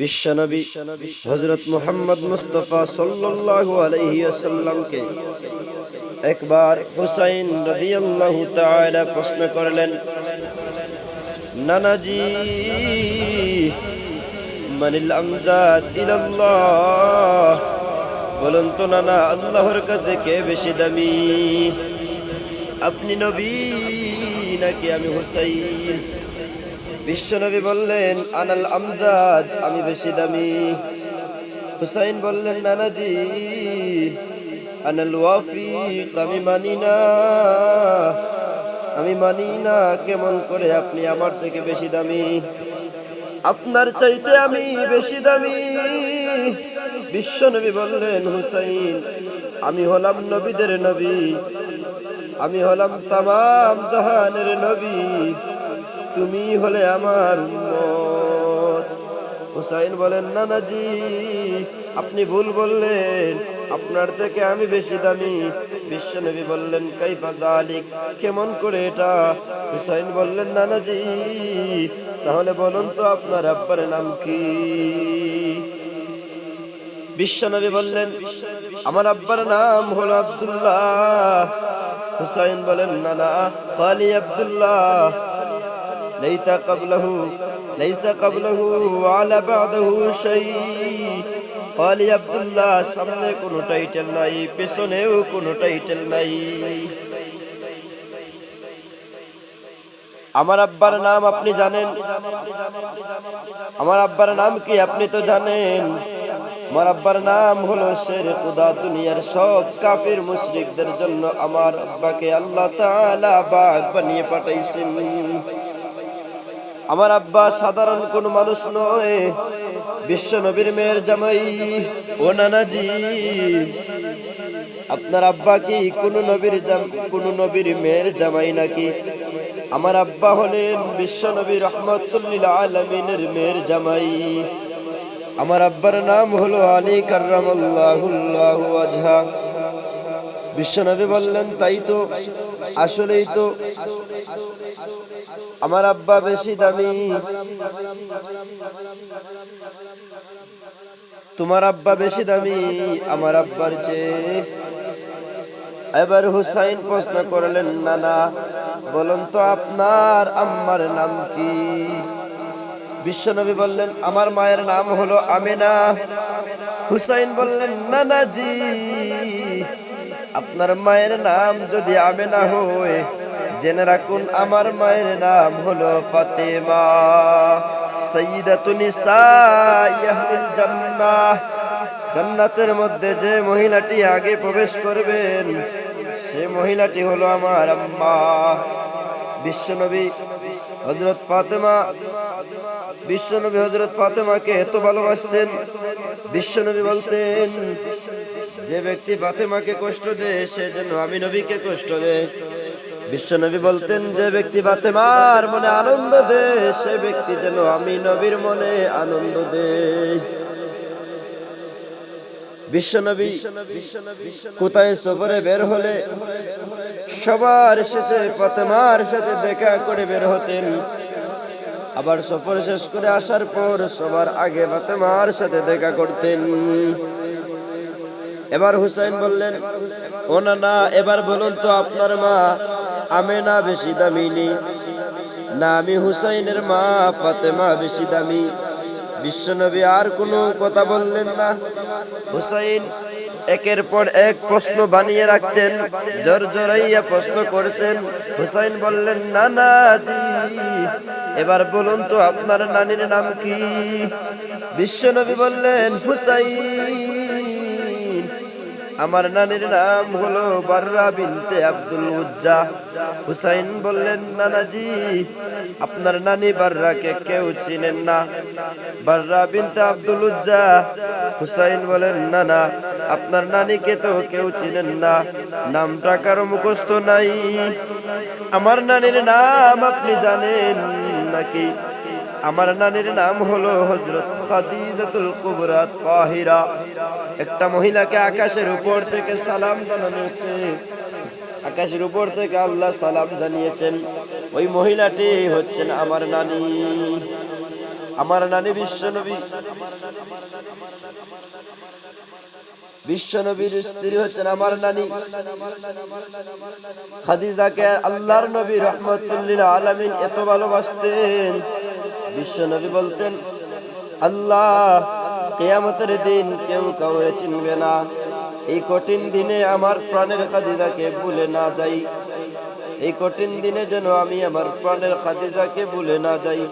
বিশ্বনবী হজরত মুহাম্মদ মুস্তফা সাল্লাল্লাহু আলাইহি ওয়াসাল্লামকে একবার হুসাইন রাদিয়াল্লাহু তাআলা প্রশ্ন করলেন, নানাজি, মানিল আমজাদ ইলাল্লাহ? বলুন তো, নানা, আল্লাহর কাছে কে বেশি দামি? আপনি নবী নাকি আমি হুসাইন? বিশ্বনবী বললেন, আনাল আমজাদ, আমি বেশি দামি। হুসাইন বললেন, নানাজি, আনাল ওয়াফিক আমি মানি না। আমি মানি না কেমন করে আপনি আমার থেকে বেশি দামি। আপনার চাইতে আমি বেশি দামি। বিশ্বনবী বললেন, হুসাইন, আমি হলাম নবীদের নবী। আমি হলাম তামাম জাহানের নবী। তুমি হলে আমার উম্মত। হুসাইন বলেন নানাজি আপনি ভুল বললেন। আপনার থেকে আমি বেশি দামি। বিশ্বনবী বললেন, কাইফা জালিক কেমন করে এটা? হুসাইন বললেন নানাজি তাহলে বলুন তো আপনার আব্বার নাম কি? বিশ্বনবী বললেন, আমার আব্বার নাম হলো আব্দুল্লাহ। হুসাইন বলেন নানা কালি আব্দুল্লাহ। ليت قبله ليس قبله وعلى بعده شيء قال يا عبد الله সামনে কোনো টাইটেল নাই পেছনেও কোনো টাইটেল নাই আমার আব্বার নাম আপনি জানেন আমার আব্বার নাম কি আপনি তো জানেন আমার আব্বার নাম হলো শের খুদা দুনিয়ার সব কাফির মুশরিকদের জন্য আমার আব্বাকে আল্লাহ তাআলা বাঘ বানিয়ে পাঠাইছেন আমার আব্বা সাধারণ কোন মানুষ নয়। বিশ্ব নবীর মেয়ের জামাই ও নানাজি। আপনার আব্বা কি কোন নবীর কোন নবীর মেয়ের জামাই নাকি? আমার আব্বা হলেন বিশ্ব নবী রহমতুল্লিল আলমিনের মেয়ের জামাই। আমার আব্বার নাম হলো আলী কার্রামাল্লাহুল্লাহ আজহা বিশ্বনবী বললেন, তাই তো, আসলেই তো। আমার আব্বা বেশি দামি। তোমার আব্বা বেশি দামি, আমার আব্বার চেয়ে। এবার হুসাইন প্রশ্ন করলেন, নানা, বলুন তো আপনার আম্মার নাম কি? বিশ্বনবী বললেন, আমার মায়ের নাম হলো আমেনা। হুসাইন বললেন, নানাজি, আপনার মায়ের নাম যদি আমেনা হয় জেনে রাখুন, আমার মায়ের নাম হলো ফাতেমা। জান্নাতের মধ্যে যে মহিলাটি আগে প্রবেশ করবেন, সে মহিলাটি হলো আমার আম্মা। বিশ্বনবী হজরত ফাতেমা, বিশ্বনবী হজরত ফাতেমাকে এত ভালোবাসতেন। বিশ্বনবী বলতেন, যে ব্যক্তি ফাতেমাকে কষ্ট দেয়, সে যেন আমি নবীকে কষ্ট দেয়। বিশ্বনবী বলতেন, যে ব্যক্তি ফাতেমার মনে আনন্দ দে সে ব্যক্তি যেন আমি নবীর মনে আনন্দ দে বিশ্বনবী কোথায় সফরে বের হলে সবার শেষে ফাতেমার সাথে দেখা করে বের হতেন। আবার সফর শেষ করে আসার পর সবার আগে ফাতেমার সাথে দেখা করতেন। এবার হুসাইন বললেন, ও না না এবার বলুন তো আপনার মা আমেনা বেশি দামিনি না। আমি হুসাইনের মা, ফাতেমা বেশি দামি। বিশ্বনবী আর কোনো কথা বললেন না। হুসাইন একের পর এক প্রশ্ন বানিয়ে রাখছেন, জোর জোরাইয়া প্রশ্ন করছেন। হুসাইন বললেন না না জি, এবার বলুন তো আপনার নানির নাম কি? বিশ্বনবী বললেন, হুসাইন। আমার নানির নাম হলো বাররা বিনতে আব্দুল উজ্জা। হুসাইন বললেন, নানাজি, আপনার নানি বাররাকে কেউ চিনেন না। বাররা বিনতে আব্দুল উজ্জা। হুসাইন বলেন, নানা, আপনার নানিকে তো কেউ চিনেন না। নামটা কারও মুখস্থ নাই। আমার নানির নাম আপনি জানেন নাকি? আমার নানির নাম হলো হজরত খাদিজাতুল কুবরা তাহিরা। একটা মহিলাকে আকাশের উপর থেকে সালাম জানানো হচ্ছে আকাশের উপর থেকে আল্লাহ সালাম জানিয়েছেন, ওই মহিলাটি হচ্ছেন আমার নানি। আমার নানি বিশ্বনবী বিশ্বনবীর স্ত্রী হচ্ছেন আমার নানি। খাদিজাকে আল্লাহর নবী রহমতুল্লিল আলামিন এত ভালোবাসতেন। বিশ্বনবী বলতেন, আল্লাহ, কেয়ামতের দিন কেউ কাউরে চিনবে না। এই কঠিন দিনে আমার প্রাণের খাদিজাকে ভুলে না যাই। এই কঠিন দিনে যেন আমি আমার প্রাণের খাদিজাকে ভুলে না যাই।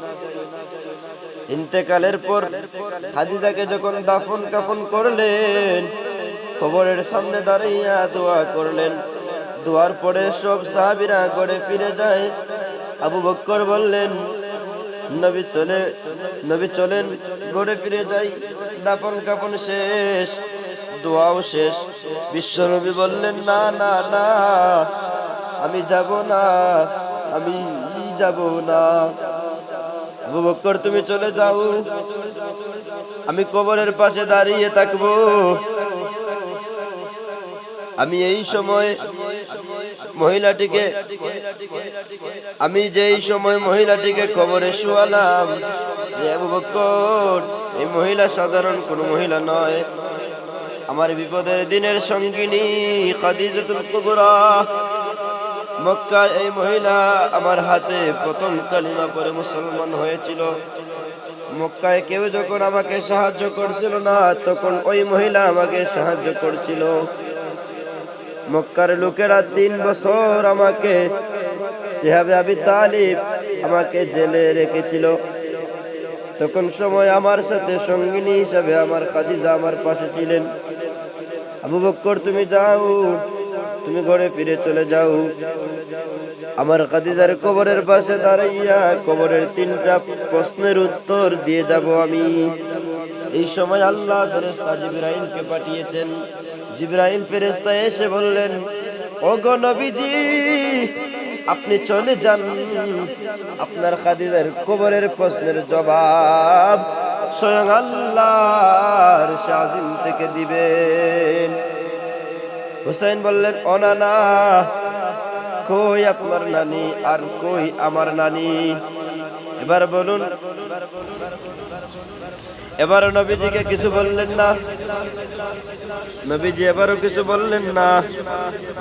ইন্তেকালের পর খাদিজাকে যখন দাফন কাফন করলেন খবরের সামনে দাঁড়াইয়া দোয়া করলেন। দোয়ার পরে সব সাহাবিরা গড়ে ফিরে যায়। আবু বক্কর বললেন নবী চলে, নবী চলেন গড়ে ফিরে যাই। দাপন কাফন শেষ, দোয়াও শেষ। বিশ্বনবী বললেন, না না না, আমি যাব না, আমি যাব না। আবু তুমি চলে যাও। আমি কবরের পাশে দাঁড়িয়ে থাকব। আমি এই সময় মহিলাটিকে আমি যেই সময় মহিলাটিকে কবরে শুয়ালাম এই মহিলা সাধারণ কোনো মহিলা নয়। আমার বিপদের দিনের সঙ্গিনী খাদিজাতুল কুবরা মক্কা এই মহিলা আমার হাতে প্রথম কালিমা পরে মুসলমান হয়েছিল। মক্কায় কেউ যখন আমাকে সাহায্য করছিল না, তখন ওই মহিলা আমাকে সাহায্য করছিল। মক্কার লোকেরা তিন বছর আমাকে সেহাবে আবি তালিব আমাকে জেলে রেখেছিল। তখন সময় আমার সাথে সঙ্গিনী হিসাবে আমার খাদিজা আমার পাশে ছিলেন। আবু বক্কর, তুমি যাও, তুমি ঘরে ফিরে চলে যাও। আমার খাদিজার কবরের পাশে দাঁড়াইয়া কবরের তিনটা প্রশ্নের উত্তর দিয়ে যাব আমি। এই সময় আল্লাহ ফেরেস্তা জিব্রাইলকে পাঠিয়েছেন। জিব্রাইল ফেরেস্তা এসে বললেন ও গো নবীজি, আপনি চলে যান। আপনার খাদিজার কবরের প্রশ্নের জবাব স্বয়ং আল্লাহর শাজিম থেকে দিবেন। হুসাইন বললেন অনানা কই আপনার নানি আর কই আমার নানি? এবার বলুন এবার নবীজিকে কিছু বললেন না। নবীজি এবারও কিছু বললেন না।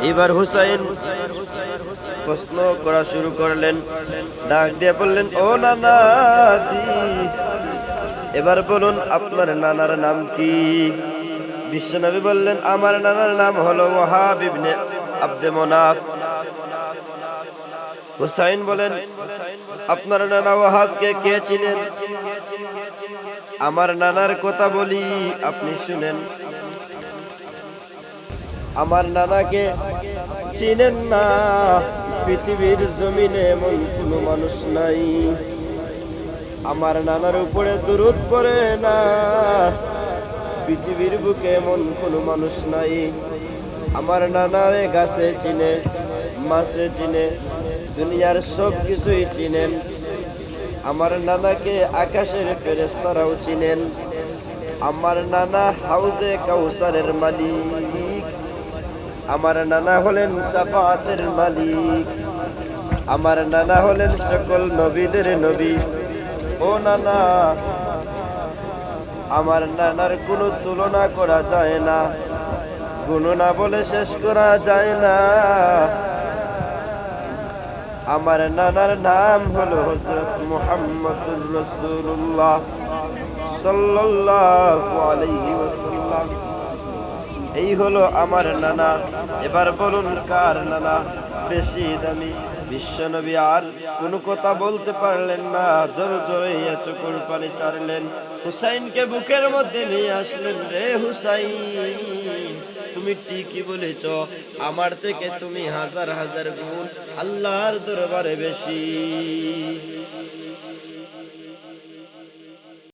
এবার হুসাইন প্রশ্ন করা শুরু করলেন। ডাক দিয়ে বললেন, ও নানা জি এবার বলুন আপনার নানার নাম কি? বিশ্বনবী বললেন, আমার নানার নাম হলো ওয়াহাব ইবনে আব্দে মনাফ। হুসাইন বলেন, আপনার নানা ওয়াহাবকে কে ছিলেন আমার নানার কথা বলি, আপনি শুনেন। আমার নানাকে চিনেন না, পৃথিবীর জমিনে এমন কোনো মানুষ নাই। আমার নানার উপরে দূরত পড়ে না, পৃথিবীর বুকে এমন কোনো মানুষ নাই। আমার নানারে গাছে চিনে, মাছে চিনে, দুনিয়ার সব কিছুই চিনেন। আমার নানাকে আকাশের ফেরেস্তারাও চিনেন। আমার নানা হাউজে কাউসারের মালিক। আমার নানা হলেন সাফাতের মালিক। আমার নানা হলেন সকল নবীদের নবী। ও নানা, আমার নানার কোনো তুলনা করা যায় না। গুণনা বলে শেষ করা যায় না। আমার নানার নাম হলো হজরত মুহাম্মদুর রসুল্লাহ ওয়াসাল্লাম। এই হলো আমার নানা। এবার বলুন কার নানা? বেশি দামি। বিশ্বনবী আর কোনো কথা বলতে পারলেন না। জোর জোরে চকুর পানি চারলেন হুসাইনকে বুকের মধ্যে নিয়ে আসলেন রে হুসাইন। তুমি ঠিকই বলেছ। আমার থেকে তুমি হাজার হাজার গুণ আল্লাহর দরবারে বেশি।